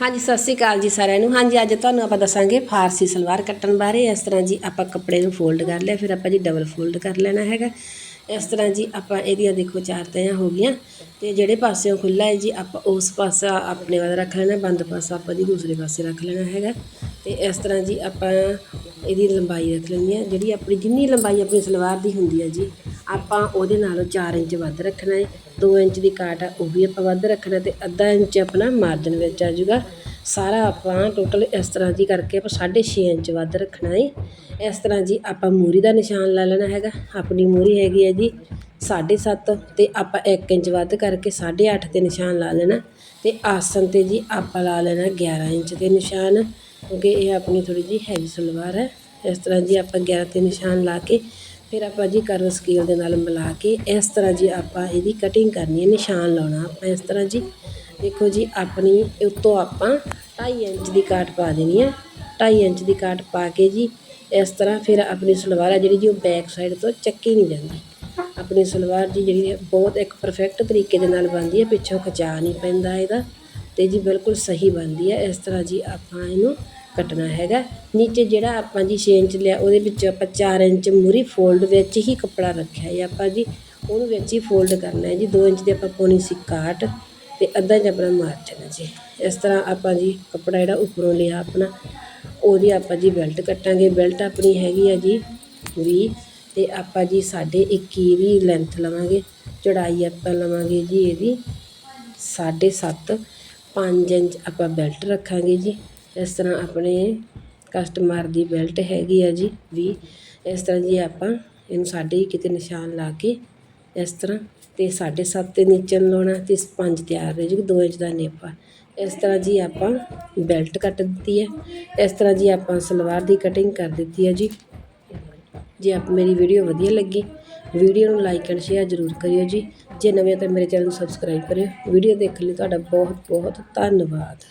ਹਾਂਜੀ, ਸਤਿ ਸ਼੍ਰੀ ਅਕਾਲ ਜੀ ਸਾਰਿਆਂ ਨੂੰ। ਹਾਂਜੀ, ਅੱਜ ਤੁਹਾਨੂੰ ਆਪਾਂ ਦੱਸਾਂਗੇ ਫਾਰਸੀ ਸਲਵਾਰ ਕੱਟਣ ਬਾਰੇ। ਇਸ ਤਰ੍ਹਾਂ ਜੀ ਆਪਾਂ ਕੱਪੜੇ ਨੂੰ ਫੋਲਡ ਕਰ ਲਿਆ, ਫਿਰ ਆਪਾਂ ਜੀ ਡਬਲ ਫੋਲਡ ਕਰ ਲੈਣਾ ਹੈਗਾ। ਇਸ ਤਰ੍ਹਾਂ ਜੀ ਆਪਾਂ ਇਹਦੀਆਂ ਦੇਖੋ ਚਾਰ ਤਹਿਆਂ ਹੋ ਗਈਆਂ ਤੇ ਜਿਹੜੇ ਪਾਸਿਓਂ ਖੁੱਲਾ ਹੈ ਜੀ, ਆਪਾਂ ਉਸ ਪਾਸਾ ਆਪਣੇ ਵੱਲ ਰੱਖ ਲੈਣਾ, ਬੰਦ ਪਾਸਾ ਆਪਾਂ ਜੀ ਦੂਸਰੇ ਪਾਸੇ ਰੱਖ ਲੈਣਾ ਹੈਗਾ। ਤੇ ਇਸ ਤਰ੍ਹਾਂ ਜੀ ਆਪਾਂ ਇਹਦੀ ਲੰਬਾਈ ਰੱਖ ਲੈਣੀ ਹੈ। ਜਿਹੜੀ ਆਪਣੀ ਜਿੰਨੀ ਲੰਬਾਈ ਆਪਣੀ ਸਲਵਾਰ ਦੀ ਹੁੰਦੀ ਹੈ ਜੀ, ਆਪਾਂ ਉਹਦੇ ਨਾਲੋਂ ਚਾਰ ਇੰਚ ਵੱਧ ਰੱਖਣਾ ਹੈ। ਦੋ ਇੰਚ ਦੀ ਕਾਟ ਆ, ਉਹ ਵੀ ਆਪਾਂ ਵੱਧ ਰੱਖਣਾ ਅਤੇ ਅੱਧਾ ਇੰਚ ਆਪਣਾ ਮਾਰਜਨ ਵਿੱਚ ਆ ਜੂਗਾ ਸਾਰਾ ਆਪਾਂ ਟੋਟਲ ਇਸ ਤਰ੍ਹਾਂ ਜੀ ਕਰਕੇ ਆਪਾਂ 6.5 ਇੰਚ ਵੱਧ ਰੱਖਣਾ ਹੈ। ਇਸ ਤਰ੍ਹਾਂ ਜੀ ਆਪਾਂ ਮੂਰੀ ਦਾ ਨਿਸ਼ਾਨ ਲਾ ਲੈਣਾ ਹੈਗਾ। ਆਪਣੀ ਮੂਰੀ ਹੈਗੀ ਹੈ ਜੀ ਸਾਢੇ ਸੱਤ ਅਤੇ ਆਪਾਂ 1 ਇੰਚ ਵੱਧ ਕਰਕੇ 8.5 ਤੇ ਨਿਸ਼ਾਨ ਲਾ ਲੈਣਾ। ਅਤੇ ਆਸਨ ਤੇ ਜੀ ਆਪਾਂ ਲਾ ਲੈਣਾ 11 ਇੰਚ ਦੇ ਨਿਸ਼ਾਨ। ਕਿਉਂਕਿ ਇਹ ਆਪਣੀ ਥੋੜੀ ਜੀ ਹੈਵੀ ਸਲਵਾਰ ਹੈ। ਇਸ ਤਰ੍ਹਾਂ ਜੀ ਆਪਾਂ 11 ਤੇ ਨਿਸ਼ਾਨ ਲਾ ਕੇ ਫਿਰ ਆਪਾਂ ਜੀ ਕਰਵ ਸਕੇਲ ਦੇ ਨਾਲ ਮਿਲਾ ਕੇ ਇਸ ਤਰ੍ਹਾਂ ਜੀ ਆਪਾਂ ਇਹਦੀ ਕਟਿੰਗ ਕਰਨੀ ਹੈ, ਨਿਸ਼ਾਨ ਲਾਉਣਾ ਆਪਾਂ ਇਸ ਤਰ੍ਹਾਂ ਜੀ। ਦੇਖੋ ਜੀ ਆਪਣੀ ਉੱਤੋਂ ਆਪਾਂ 2.5 ਇੰਚ ਦੀ ਕਾਟ ਪਾ ਦੇਣੀ ਹੈ। 2.5 ਇੰਚ ਦੀ ਕਾਟ ਪਾ ਕੇ ਜੀ ਇਸ ਤਰ੍ਹਾਂ ਫਿਰ ਆਪਣੀ ਸਲਵਾਰ ਹੈ ਜਿਹੜੀ ਜੀ ਉਹ ਬੈਕ ਸਾਈਡ ਤੋਂ ਚੱਕੀ ਨਹੀਂ ਜਾਂਦੀ। ਆਪਣੀ ਸਲਵਾਰ ਜੀ ਜਿਹੜੀ ਬਹੁਤ ਇੱਕ ਪਰਫੈਕਟ ਤਰੀਕੇ ਦੇ ਨਾਲ ਬਣਦੀ ਹੈ, ਪਿੱਛੋਂ ਖਚਾ ਨਹੀਂ ਪੈਂਦਾ ਇਹਦਾ ਤੇ ਜੀ ਬਿਲਕੁਲ ਸਹੀ ਬਣਦੀ ਹੈ। ਇਸ ਤਰ੍ਹਾਂ ਜੀ ਆਪਾਂ ਇਹਨੂੰ ਕੱਟਣਾ ਹੈਗਾ। ਨੀਚੇ ਜਿਹੜਾ ਆਪਾਂ ਜੀ 6 ਇੰਚ ਲਿਆ, ਉਹਦੇ ਵਿੱਚ ਆਪਾਂ 4 ਇੰਚ ਮੂਰੀ ਫੋਲਡ ਵਿੱਚ ਹੀ ਕੱਪੜਾ ਰੱਖਿਆ ਹੈ ਆਪਾਂ ਜੀ। ਉਹਨੂੰ ਵਿੱਚ ਹੀ ਫੋਲਡ ਕਰਨਾ ਹੈ ਜੀ। 2 ਇੰਚ ਦੀ ਆਪਾਂ ਪਾਉਣੀ ਸੀ ਕਾਟ ਤੇ ਅੱਧਾ ਇੰਚ ਆਪਣਾ ਮਾਰਜਨ ਹੈ ਜੀ। ਇਸ ਤਰ੍ਹਾਂ ਆਪਾਂ ਜੀ ਕੱਪੜਾ ਜਿਹੜਾ ਉੱਪਰੋਂ ਲਿਆ ਆਪਣਾ, ਉਹਦੀ ਆਪਾਂ ਜੀ ਬੈਲਟ ਕੱਟਾਂਗੇ। ਬੈਲਟ ਆਪਣੀ ਹੈਗੀ ਆ ਜੀ 20 ਤੇ ਆਪਾਂ ਜੀ ਸਾਡੇ 21 ਦੀ ਲੈਂਥ ਲਵਾਂਗੇ। ਚੌੜਾਈ ਆਪਾਂ ਲਵਾਂਗੇ ਜੀ ਇਹਦੀ 7.5 5 ਇੰਚ ਆਪਾਂ ਬੈਲਟ ਰੱਖਾਂਗੇ ਜੀ। ਇਸ ਤਰ੍ਹਾਂ ਆਪਣੇ ਕਸਟਮਰ ਦੀ ਬੈਲਟ ਹੈਗੀ ਆ ਜੀ ਵੀ ਇਸ ਤਰ੍ਹਾਂ ਜੀ ਆਪਾਂ ਇਹਨੂੰ ਸਾਡੇ ਹੀ ਕਿਤੇ ਨਿਸ਼ਾਨ ਲਾ ਕੇ ਇਸ ਤਰ੍ਹਾਂ ਅਤੇ ਸਾਢੇ ਸੱਤ ਤੇ ਨੀਚੇ ਨੂੰ ਲਾਉਣਾ ਅਤੇ ਪੰਜ ਤਿਆਰ ਰਹਿ ਜੂ ਦੋ ਇੰਚ ਦਾ ਨੇਪਾ। ਇਸ ਤਰ੍ਹਾਂ ਜੀ ਆਪਾਂ ਬੈਲਟ ਕੱਟ ਦਿੱਤੀ ਹੈ ਇਸ ਤਰ੍ਹਾਂ ਜੀ ਆਪਾਂ ਸਲਵਾਰ ਦੀ ਕਟਿੰਗ ਕਰ ਦਿੱਤੀ ਹੈ ਜੀ। ਜੇ ਆਪ ਮੇਰੀ ਵੀਡੀਓ ਵਧੀਆ ਲੱਗੀ ਵੀਡੀਓ ਨੂੰ ਲਾਈਕ ਐਂਡ ਸ਼ੇਅਰ ਜ਼ਰੂਰ ਕਰਿਓ ਜੀ। ਜੇ ਨਵੇਂ ਤਾਂ ਮੇਰੇ ਚੈਨਲ ਨੂੰ ਸਬਸਕ੍ਰਾਈਬ ਕਰਿਓ। ਵੀਡੀਓ ਦੇਖਣ ਲਈ ਤੁਹਾਡਾ ਬਹੁਤ ਬਹੁਤ ਧੰਨਵਾਦ।